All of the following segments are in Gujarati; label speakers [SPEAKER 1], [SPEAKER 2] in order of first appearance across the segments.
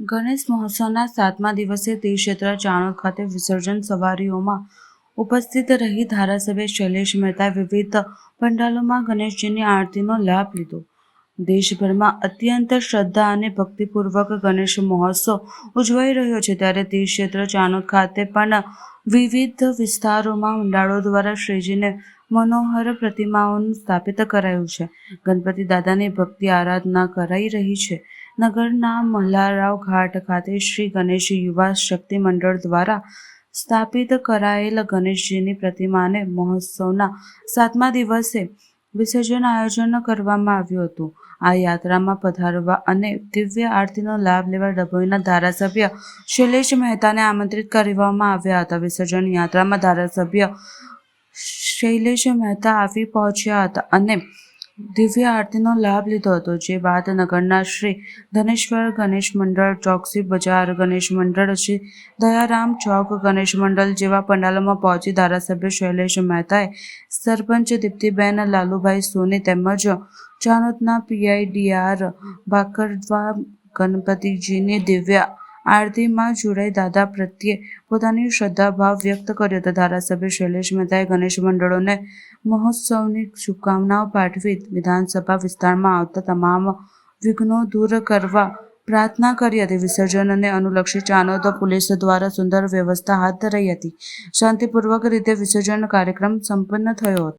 [SPEAKER 1] ગણેશ મહોત્સવના સાતમા દિવસે તીર્થક્ષેત્ર ચાણોદ ખાતે વિસર્જન સવારીઓમાં ઉપસ્થિત રહી ધારાસભ્ય શૈલેષ મહેતા વિવિધ પંડાલોમાં ગણેશજીની આરતીનો લાભ લીધો. દેશભરમાં અત્યંત શ્રદ્ધા અને ભક્તિપૂર્વક ગણેશ મહોત્સવ ઉજવાઈ રહ્યો છે ત્યારે તીર્થક્ષેત્ર ચાણોદ ખાતે પણ વિવિધ વિસ્તારોમાં મંડાળો દ્વારા શ્રીજીને મનોહર પ્રતિમાઓનું સ્થાપિત કરાયું છે. ગણપતિ દાદાની ભક્તિ આરાધના કરાઈ રહી છે. નગરના મલ્હારાવ ઘાટ ખાતે શ્રી ગણેશ યુવા શક્તિ મંડળ દ્વારા સ્થાપિત કરાયેલ ગણેશજીની પ્રતિમાને મહોત્સવના સાતમા દિવસે વિસર્જન આયોજન કરવામાં આવ્યું હતું. આ યાત્રામાં પધારવા અને દિવ્ય આરતીનો લાભ લેવા ડભોઈના ધારાસભ્ય શૈલેષ મહેતાને આમંત્રિત કરવામાં આવ્યા હતા. વિસર્જન યાત્રામાં ધારાસભ્ય શૈલેષ મહેતા આવી પહોંચ્યા હતા અને દિવ્ય આરતીનો લાભ લીધો હતો. જે બાદ નગરના શ્રી ધનેશ્વર ગણેશ મંડળ, ચોકસી બજાર ગણેશ મંડળ, શ્રી દયારામ ચોક ગણેશ મંડળ જેવા પંડાલોમાં પહોંચી ધારાસભ્ય શૈલેષ મહેતાએ સરપંચ દીપ્તિબેન લાલુભાઈ સોની તેમજ ચાણોદના પીઆઈડીઆર ભાકરવા ગણપતિજીની દિવ્ય આરતીમાં જોડાઈ દાદા પ્રત્યે પોતાની શ્રદ્ધાભાવ વ્યક્ત કર્યો હતો. ધારાસભ્ય શૈલેષ મહેતાએ ગણેશ મંડળોને મહોત્સવની શુભકામનાઓ પાઠવી વિધાનસભા વિસ્તારમાં આવતા તમામ વિઘ્નો દૂર કરવા પ્રાર્થના કરી હતી. વિસર્જનને અનુલક્ષી ચાનોદો પોલીસ દ્વારા સુંદર વ્યવસ્થા હાથ ધરાઈ હતી. શાંતિપૂર્વક રીતે વિસર્જન કાર્યક્રમ સંપન્ન થયો હતો.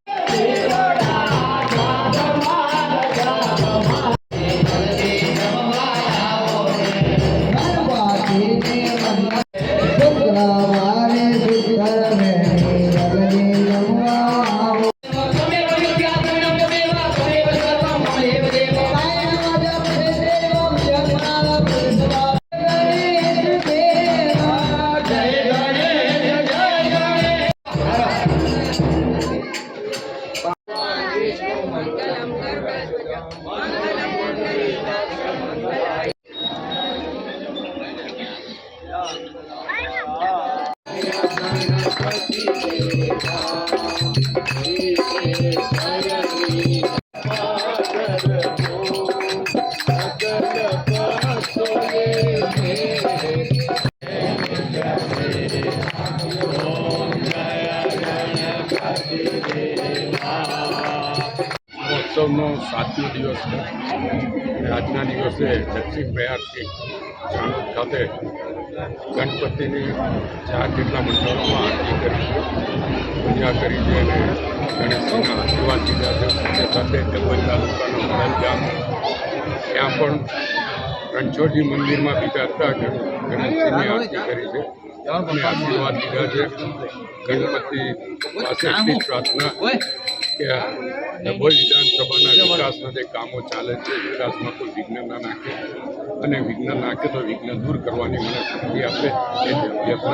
[SPEAKER 2] મહોત્સવનો સાતમો દિવસ છે. આજના દિવસે દક્ષિણ પ્રયાગથી ચાણોદ ખાતે ગણપતિની ચાર જેટલા મંડળોમાં આરતી કરી છે. પૂજા કરી છે અને ગણેશજીના આશીર્વાદ લીધા છે? સાથે ડભોઈ તાલુકાનો વડલ ત્યાં પણ રણછોડજી મંદિરમાં બીજા ગણેશજીની આરતી કરી છે. અને આશીર્વાદ લીધા છે. ગણપતિ પાસે એટલી પ્રાર્થના કે ડભોઈ વિધાનસભાના વિકાસના જે કામો ચાલે છે, વિકાસમાં કોઈ વિઘ્ન ના નાખે. અને વિઘ્ન નાખે તો વિઘ્ન દૂર કરવાની મને શક્તિ આપે, એ વ્યક્ત